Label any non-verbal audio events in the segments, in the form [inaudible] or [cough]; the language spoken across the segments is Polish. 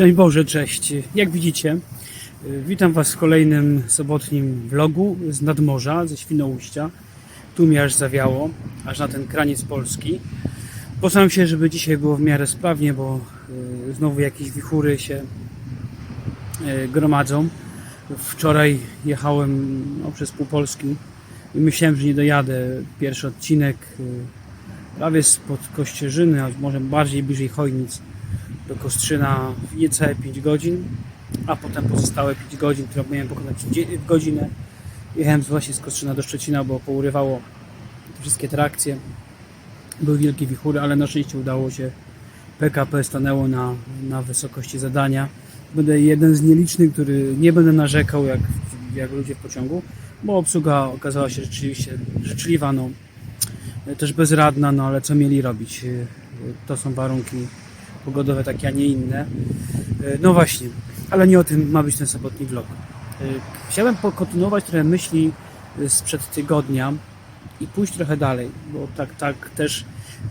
Szczęść Boże, cześć. Jak widzicie, y, witam Was w kolejnym sobotnim vlogu z nadmorza, ze Świnoujścia. Tu mi aż zawiało, aż na ten kraniec Polski. Postaram się, żeby dzisiaj było w miarę sprawnie, bo y, znowu jakieś wichury się y, gromadzą. Wczoraj jechałem no, przez pół Polski i myślałem, że nie dojadę. Pierwszy odcinek prawie spod Kościerzyny, a może bardziej bliżej Chojnic do Kostrzyna w niecałe 5 godzin, a potem pozostałe 5 godzin, które miałem pokonać w godzinę. Jechałem właśnie z Kostrzyna do Szczecina, bo pourywało wszystkie trakcje. Były wielkie wichury, ale na szczęście udało się. PKP stanęło na, na wysokości zadania. Będę jeden z nielicznych, który nie będę narzekał jak, jak ludzie w pociągu, bo obsługa okazała się rzeczywiście życzliwa, no, też bezradna, no ale co mieli robić? To są warunki pogodowe takie, a nie inne. No właśnie, ale nie o tym ma być ten sobotni vlog. Chciałem pokontynuować trochę myśli sprzed tygodnia i pójść trochę dalej, bo tak, tak też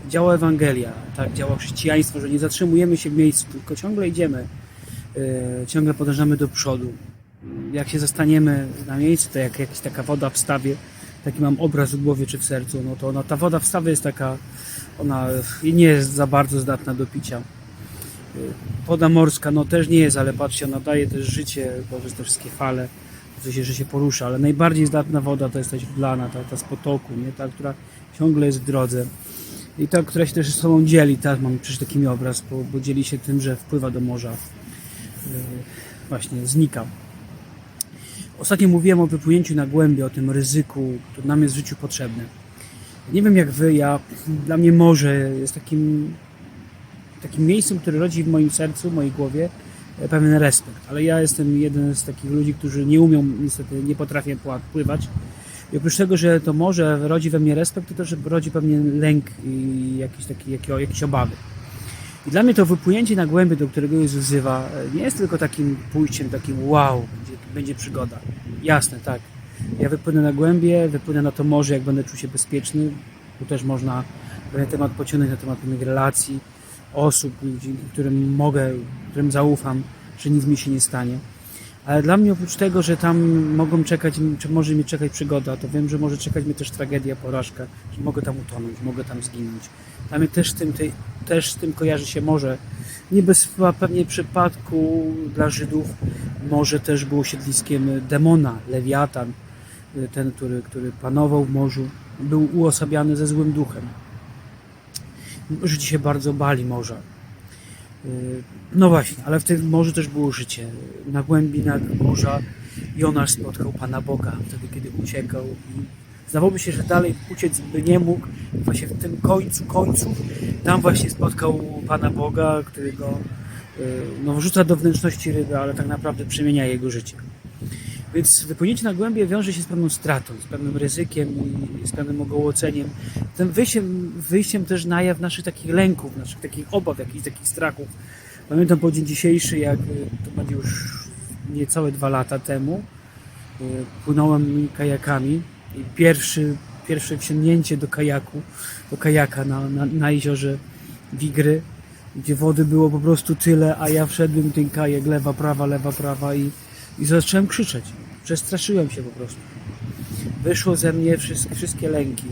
działa Ewangelia, tak działa chrześcijaństwo, że nie zatrzymujemy się w miejscu, tylko ciągle idziemy, e, ciągle podążamy do przodu. Jak się zastaniemy na miejscu, to jak jakaś taka woda w stawie, taki mam obraz w głowie czy w sercu, no to ona, ta woda w stawie jest taka, ona nie jest za bardzo zdatna do picia. Woda morska, no też nie jest, ale patrzcie, ona daje też życie, poprzez te wszystkie fale, w sensie, że się porusza, ale najbardziej zdatna woda to jest ta źródlana, ta, ta z potoku, nie? ta, która ciągle jest w drodze. I ta, która się też ze sobą dzieli, tak, mam przecież taki obraz, bo, bo dzieli się tym, że wpływa do morza. Yy, właśnie, znika. Ostatnio mówiłem o wypłynięciu na głębie, o tym ryzyku, które nam jest w życiu potrzebne. Nie wiem jak wy, ja, dla mnie morze jest takim takim miejscem, które rodzi w moim sercu, w mojej głowie e, pewien respekt. Ale ja jestem jeden z takich ludzi, którzy nie umią, niestety nie potrafię pływać. I oprócz tego, że to morze rodzi we mnie respekt, to też rodzi pewien lęk i jakieś, takie, jakie, jakieś obawy. I dla mnie to wypłynięcie na głębie, do którego Jezus wzywa, e, nie jest tylko takim pójściem, takim wow, będzie, będzie przygoda. Jasne, tak. Ja wypłynę na głębie, wypłynę na to morze, jak będę czuł się bezpieczny. Tu też można na temat pociągnąć, na temat pewnych relacji, osób, którym mogę, którym zaufam, że nic mi się nie stanie. Ale dla mnie oprócz tego, że tam mogą czekać, czy może mnie czekać przygoda, to wiem, że może czekać mnie też tragedia, porażka, że mogę tam utonąć, mogę tam zginąć. Dla mnie też z tym, tej, też z tym kojarzy się morze. Nie bez pewnie przypadku dla Żydów morze też było siedliskiem demona, lewiatan, ten, który, który panował w morzu, był uosabiany ze złym duchem. Żydzi się bardzo bali morza. Yy, No właśnie, ale w tym morzu też było życie. Na głębinach morza Jonasz spotkał Pana Boga wtedy, kiedy uciekał. Zdawałoby się, że dalej uciec by nie mógł. Właśnie w tym końcu końców tam właśnie spotkał Pana Boga, który go yy, no, wrzuca do wnętrzności ryby, ale tak naprawdę przemienia jego życie. Więc wypłynięcie na głębie wiąże się z pewną stratą, z pewnym ryzykiem i z pewnym ogołoceniem. Tym wyjściem, wyjściem też na jaw naszych takich lęków, naszych takich obaw, jakichś takich strachów. Pamiętam po dzień dzisiejszy, jak y, to będzie już niecałe dwa lata temu, y, płynąłem kajakami i pierwszy, pierwsze wsiągnięcie do kajaku, do kajaka na, na, na jeziorze Wigry, gdzie wody było po prostu tyle, a ja wszedłem ten kajak, lewa, prawa, lewa, prawa i, i zacząłem krzyczeć. Przestraszyłem się po prostu. Wyszło ze mnie wszystkie, wszystkie lęki.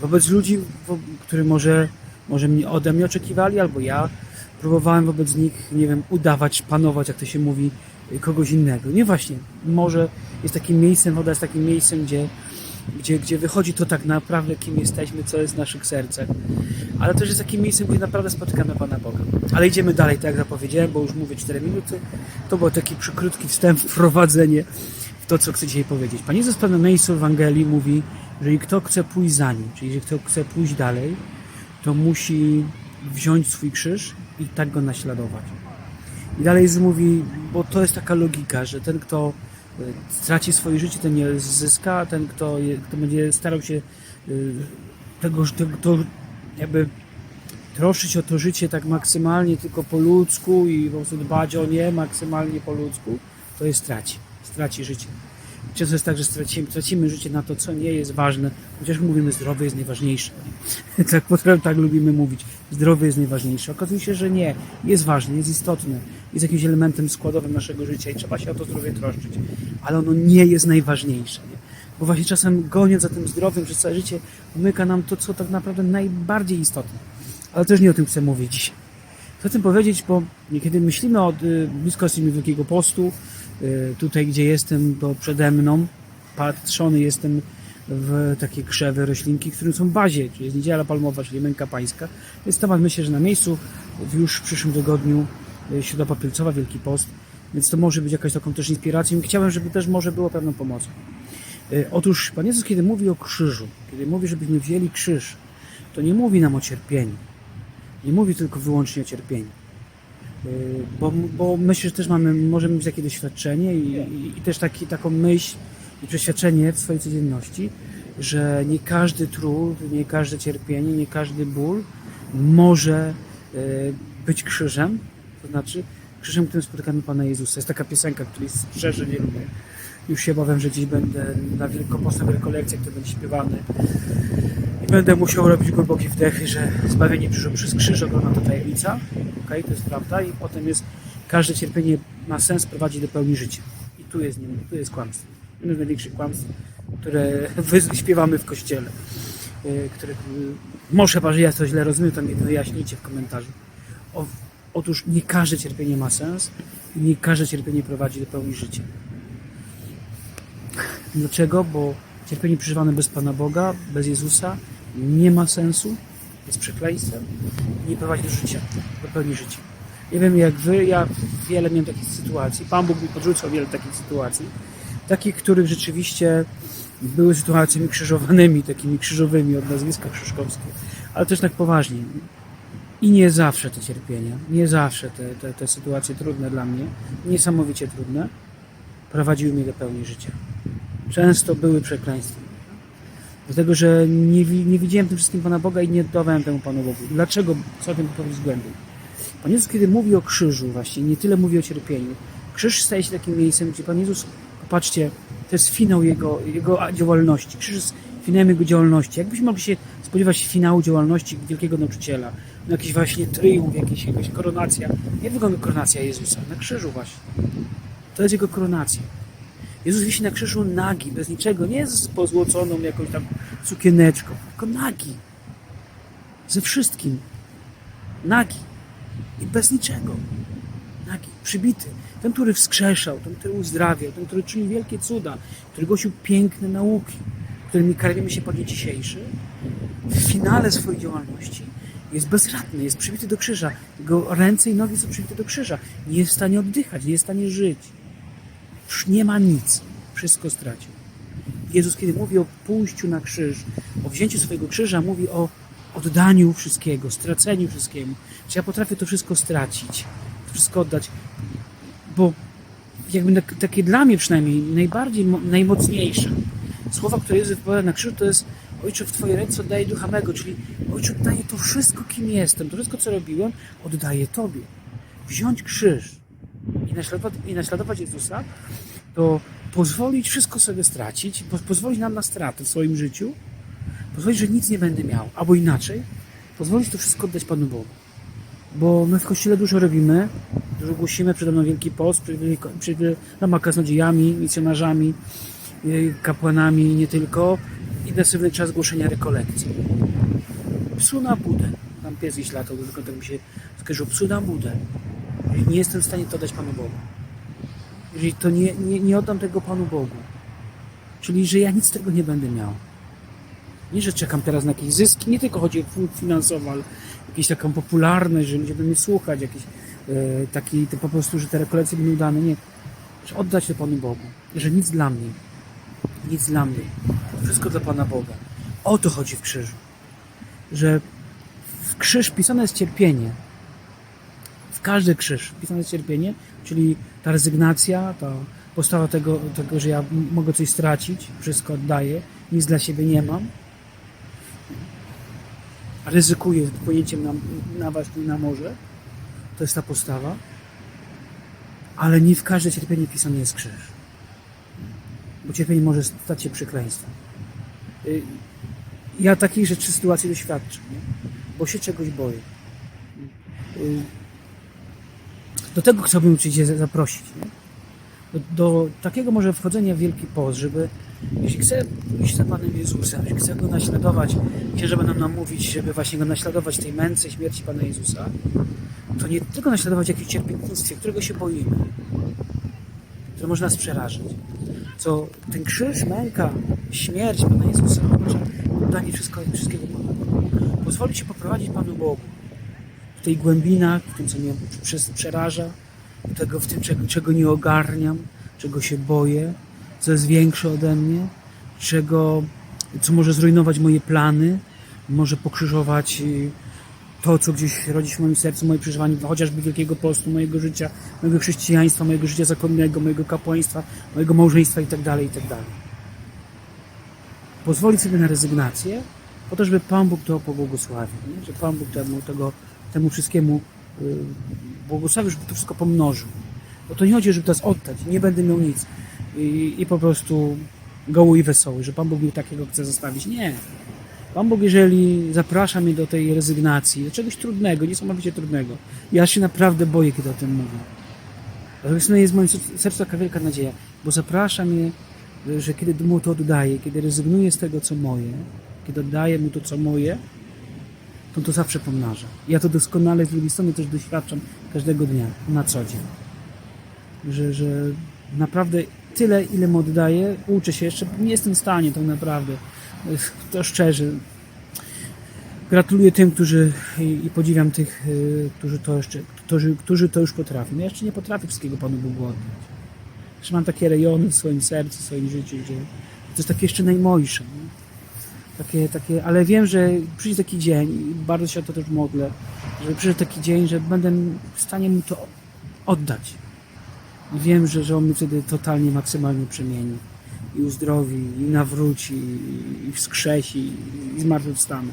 Wobec ludzi, którzy może, może mnie ode mnie oczekiwali, albo ja próbowałem wobec nich, nie wiem, udawać, panować, jak to się mówi, kogoś innego. Nie właśnie. Morze jest takim miejscem, woda jest takim miejscem, gdzie, gdzie, gdzie wychodzi to tak naprawdę, kim jesteśmy, co jest w naszych sercach. Ale też jest takim miejscem, gdzie naprawdę spotykamy Pana Boga. Ale idziemy dalej, tak jak zapowiedziałem, bo już mówię 4 minuty. To był taki przykrótki wstęp, [laughs] wprowadzenie to, co chcę dzisiaj powiedzieć. Pan Jezus w pewnym miejscu w Ewangelii mówi, że jeżeli kto chce pójść za Nim, czyli jeżeli kto chce pójść dalej, to musi wziąć swój krzyż i tak go naśladować. I dalej Jezus mówi, bo to jest taka logika, że ten, kto y, straci swoje życie, ten nie zyska, a ten, kto, je, kto będzie starał się y, tego, tego to jakby troszczyć o to życie tak maksymalnie tylko po ludzku i po prostu dbać o nie maksymalnie po ludzku, to je straci. Straci życie. Często jest tak, że stracimy, tracimy życie na to, co nie jest ważne, chociaż mówimy, zdrowie jest najważniejsze. [laughs] tak, potem tak lubimy mówić, zdrowie jest najważniejsze. Okazuje się, że nie, jest ważne, jest istotne, jest jakimś elementem składowym naszego życia i trzeba się o to zdrowie troszczyć, ale ono nie jest najważniejsze. Nie? Bo właśnie czasem goniąc za tym zdrowiem przez całe życie, umyka nam to, co tak naprawdę najbardziej istotne. Ale też nie o tym chcę mówić dzisiaj. Chcę o tym powiedzieć, bo kiedy myślimy o y, bliskości Wielkiego Postu, tutaj gdzie jestem, to przede mną, patrzony jestem w takie krzewy, roślinki, które są w bazie, czyli jest Niedziela Palmowa, czyli Męka Pańska. Jest temat, myślę, że na miejscu już w przyszłym tygodniu y, Środa Popielcowa, Wielki Post, więc to może być jakaś taką też inspiracją chciałem, żeby też może było pewną pomocą. Y, Otóż Pan Jezus, kiedy mówi o krzyżu, kiedy mówi, żebyśmy wzięli krzyż, to nie mówi nam o cierpieniu. Nie mówi tylko wyłącznie o cierpieniu. Bo, bo myślę, że też mamy, możemy mieć takie doświadczenie i, i, i też taki, taką myśl i przeświadczenie w swojej codzienności, że nie każdy trud, nie każde cierpienie, nie każdy ból może y, być krzyżem. To znaczy krzyżem, którym spotykamy Pana Jezusa. Jest taka piosenka, której szczerze nie lubię. Już się obawiam, że dziś będę na wielkopostnych rekolekcjach, to będzie śpiewany. Będę musiał robić głębokie wdechy, że zbawienie przyszło przez krzyż, ogromna to tajemnica. Okej, to jest prawda. I potem jest, każde cierpienie ma sens, prowadzi do pełni życia. I tu jest, nie, tu jest kłamstwo. Jedno z największych kłamstw, które [laughs] śpiewamy w kościele. y, Których, y, może że ja to źle rozumiem, to mi wyjaśnijcie w komentarzu. O, otóż nie każde cierpienie ma sens i nie każde cierpienie prowadzi do pełni życia. Dlaczego? Bo cierpienie przeżywane bez Pana Boga, bez Jezusa nie ma sensu, jest przekleństwem i nie prowadzi do życia, do pełni życia. Nie wiem jak wy, ja wiele miałem takich sytuacji. Pan Bóg mi podrzucał wiele takich sytuacji, takich, których rzeczywiście były sytuacjami krzyżowanymi, takimi krzyżowymi od nazwiska krzyżkowskie, ale też tak poważnie. I nie zawsze te cierpienia, nie zawsze te, te, te sytuacje trudne dla mnie, niesamowicie trudne, prowadziły mnie do pełni życia. Często były przekleństwem. Dlatego, że nie, nie widziałem tym wszystkim Pana Boga i nie oddawałem temu Panu Bogu. Dlaczego? Co o tym powiedzieć głębiej? Pan Jezus, kiedy mówi o krzyżu, właśnie nie tyle mówi o cierpieniu. Krzyż staje się takim miejscem, gdzie Pan Jezus, popatrzcie, to jest finał Jego, jego działalności. Krzyż jest finałem Jego działalności. Jakbyśmy mogli się spodziewać finału działalności wielkiego nauczyciela, no jakiś właśnie triumf, jakiś, jakaś koronacja. Jak wygląda koronacja Jezusa? Na krzyżu właśnie. To jest Jego koronacja. Jezus wisi na krzyżu nagi, bez niczego, nie z pozłoconą jakąś tam sukieneczką, tylko nagi. Ze wszystkim. Nagi. I bez niczego. Nagi. Przybity. Ten, który wskrzeszał, ten, który uzdrawiał, ten, który czynił wielkie cuda, który głosił piękne nauki, którymi karmimy się po dzień dzisiejszy, w finale swojej działalności jest bezradny, jest przybity do krzyża. Jego ręce i nogi są przybite do krzyża. Nie jest w stanie oddychać, nie jest w stanie żyć. Już nie ma nic. Wszystko stracił. Jezus, kiedy mówi o pójściu na krzyż, o wzięciu swojego krzyża, mówi o oddaniu wszystkiego, straceniu wszystkiego. Czy ja potrafię to wszystko stracić, to wszystko oddać? Bo jakby tak- takie dla mnie przynajmniej najbardziej, mo- najmocniejsze słowa, które Jezus wypowiada na krzyżu, to jest Ojcze, w Twoje ręce oddaję Ducha mego, czyli Ojcze, oddaję to wszystko, kim jestem, to wszystko, co robiłem, oddaję Tobie. Wziąć krzyż i naśladować, Jezusa, to pozwolić wszystko sobie stracić, po- pozwolić nam na stratę w swoim życiu, pozwolić, że nic nie będę miał, albo inaczej, pozwolić to wszystko oddać Panu Bogu. Bo my w Kościele dużo robimy, dużo głosimy, przede mną Wielki Post, przed, przed wieloma kaznodziejami, misjonarzami, yy, kapłanami, nie tylko, intensywny czas głoszenia rekolekcji. Psu na budę. Tam pies gdzieś latał, tylko tak mi się skojarzyło. Psu na budę. Nie jestem w stanie to dać Panu Bogu. Jeżeli to nie, nie, nie oddam tego Panu Bogu. Czyli, że ja nic z tego nie będę miał. Nie, że czekam teraz na jakieś zyski, nie tylko chodzi o funkt finansowy, ale jakieś taką popularność, że ludzie będą mnie słuchać, jakieś e, taki, to po prostu, że te rekolekcje będą dane. Nie. Że oddać to Panu Bogu. Że nic dla mnie. Nic dla mnie. Wszystko dla Pana Boga. O to chodzi w krzyżu. Że w krzyż pisane jest cierpienie. Każdy krzyż pisane jest cierpienie, czyli ta rezygnacja, ta postawa tego, tego że ja mogę coś stracić, wszystko oddaję, nic dla siebie nie mam. Ryzykuję wpłynięciem na, na właśnie na morze. To jest ta postawa. Ale nie w każde cierpienie pisany jest krzyż. bo cierpienie może stać się przekleństwem. Y, Ja takich rzeczy, sytuacji doświadczam, nie? bo się czegoś boję. Do tego chciałbym Cię zaprosić. Do, do takiego może wchodzenia w Wielki Post, żeby jeśli chcę iść za Panem Jezusem, jeśli chcę Go naśladować, księża będą nam mówić, żeby właśnie Go naśladować tej męce śmierci Pana Jezusa, to nie tylko naśladować w jakimś cierpiętnictwie, którego się boimy, które może nas co ten krzyż, męka, śmierć Pana Jezusa, może oddanie wszystko, wszystkiego Panu. Pozwolić się poprowadzić Panu Bogu w tej głębinach, w tym, co mnie przeraża, tego, w tym, czego, czego nie ogarniam, czego się boję, co jest większe ode mnie, czego, co może zrujnować moje plany, może pokrzyżować y, to, co gdzieś rodzi się w moim sercu, moje przeżywanie, chociażby Wielkiego Postu, mojego życia, mojego chrześcijaństwa, mojego życia zakonnego, mojego kapłaństwa, mojego małżeństwa itd., itd. Pozwolić sobie na rezygnację, po to, żeby Pan Bóg to pobłogosławił, nie? że Pan Bóg temu, tego, temu wszystkiemu y, błogosławił, żeby to wszystko pomnożył. Bo to nie chodzi, żeby teraz oddać, nie będę miał nic i, i po prostu goły i wesoły, że Pan Bóg mi takiego chce zostawić. Nie. Pan Bóg, jeżeli zaprasza mnie do tej rezygnacji, do czegoś trudnego, niesamowicie trudnego, ja się naprawdę boję, kiedy o tym mówię. Dlatego jest w moim sercu taka wielka nadzieja, bo zaprasza mnie, że kiedy mu to oddaję, kiedy rezygnuję z tego, co moje, kiedy oddaję mu to, co moje, to to zawsze pomnaża. Ja to doskonale z drugiej strony też doświadczam każdego dnia, na co dzień. Że, że naprawdę tyle, ile mu oddaję, uczę się jeszcze, nie jestem w stanie tak naprawdę. To szczerze. Gratuluję tym, którzy i, podziwiam tych, y, którzy to jeszcze, którzy, którzy to już potrafią. Ja jeszcze nie potrafię wszystkiego Panu Bogu oddać. Jeszcze mam takie rejony w swoim sercu, w swoim życiu, gdzie to jest takie jeszcze najmojsze. Nie? Takie, takie, ale wiem, że przyjdzie taki dzień i bardzo się o to też modlę, żeby przyszedł taki dzień, że będę w stanie mu to oddać. I wiem, że, że on mnie wtedy totalnie, maksymalnie przemieni i uzdrowi, i nawróci, i wskrzesi, i zmartwychwstanę.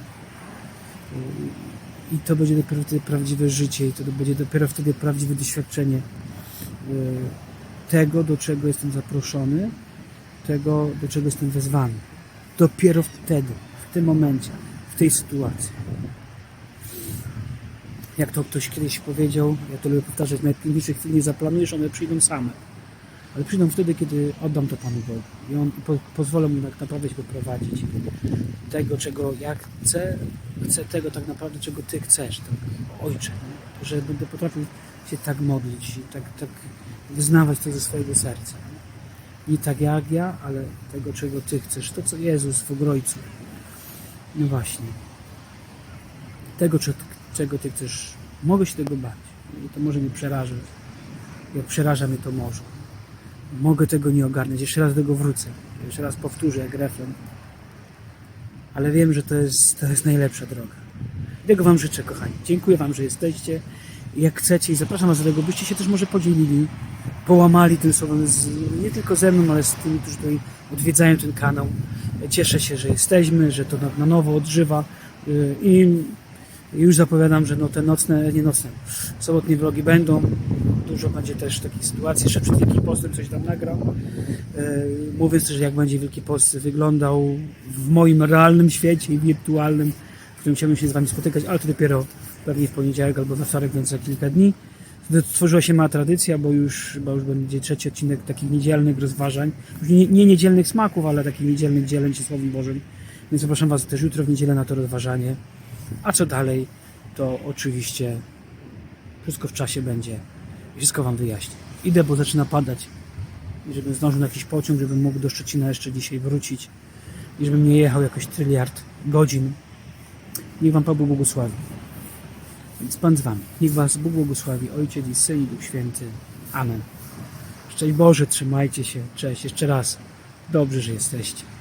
I to będzie dopiero wtedy prawdziwe życie, i to będzie dopiero wtedy prawdziwe doświadczenie y, tego, do czego jestem zaproszony, tego, do czego jestem wezwany. Dopiero wtedy, w tym momencie, w tej sytuacji. Jak to ktoś kiedyś powiedział, ja to lubię powtarzać, najpiękniejszych chwil nie zaplanujesz, one przyjdą same. Ale przyjdą wtedy, kiedy oddam to Panu Bogu i On po, pozwolę Mu tak naprawdę się poprowadzić tego, czego ja chcę, chcę tego tak naprawdę, czego Ty chcesz, tak, Ojcze, że będę potrafił się tak modlić tak, tak wyznawać to ze swojego serca. Nie? tak jak ja, ale tego, czego Ty chcesz, to co Jezus w Ogrojcu. No właśnie. Tego, cze- czego Ty chcesz. Mogę się tego bać. I to może mnie przerażać. Jak przeraża mnie to morze. Mogę tego nie ogarnąć. Jeszcze raz do tego wrócę. Jeszcze raz powtórzę jak refren. Ale wiem, że to jest, to jest najlepsza droga. Tego Wam życzę, kochani. Dziękuję Wam, że jesteście. Jak chcecie i zapraszam Was do tego, byście się też może podzielili, połamali tym słowem, z, nie tylko ze mną, ale z tymi, którzy tutaj odwiedzają ten kanał. Cieszę się, że jesteśmy, że to na, na nowo odżywa yy, i już zapowiadam, że no te nocne, nie nocne, sobotnie vlogi będą. Dużo będzie też takich sytuacji. Jeszcze przed Wielkim Postem coś tam nagrał. Yy, Mówiąc też, jak będzie Wielki Post wyglądał w moim realnym świecie i wirtualnym, w którym chciałbym się z Wami spotykać, ale to dopiero pewnie w poniedziałek albo we wtorek, więc za kilka dni. Stworzyła się mała tradycja, bo już, bo już będzie trzeci odcinek takich niedzielnych rozważań. Już nie, nie niedzielnych smaków, ale takich niedzielnych dzieleń się Słowem Bożym. Więc zapraszam Was też jutro w niedzielę na to rozważanie. A co dalej, to oczywiście wszystko w czasie będzie wszystko Wam wyjaśnię. Idę, bo zaczyna padać i żebym zdążył na jakiś pociąg, żebym mógł do Szczecina jeszcze dzisiaj wrócić i żebym nie jechał jakoś tryliard godzin. Niech Wam Pan Bóg błogosławi. Więc Pan z Wami. Niech Was Bóg błogosławi, Ojciec i Syn i Duch Święty. Amen. Szczęść Boże, trzymajcie się. Cześć. Jeszcze raz. Dobrze, że jesteście.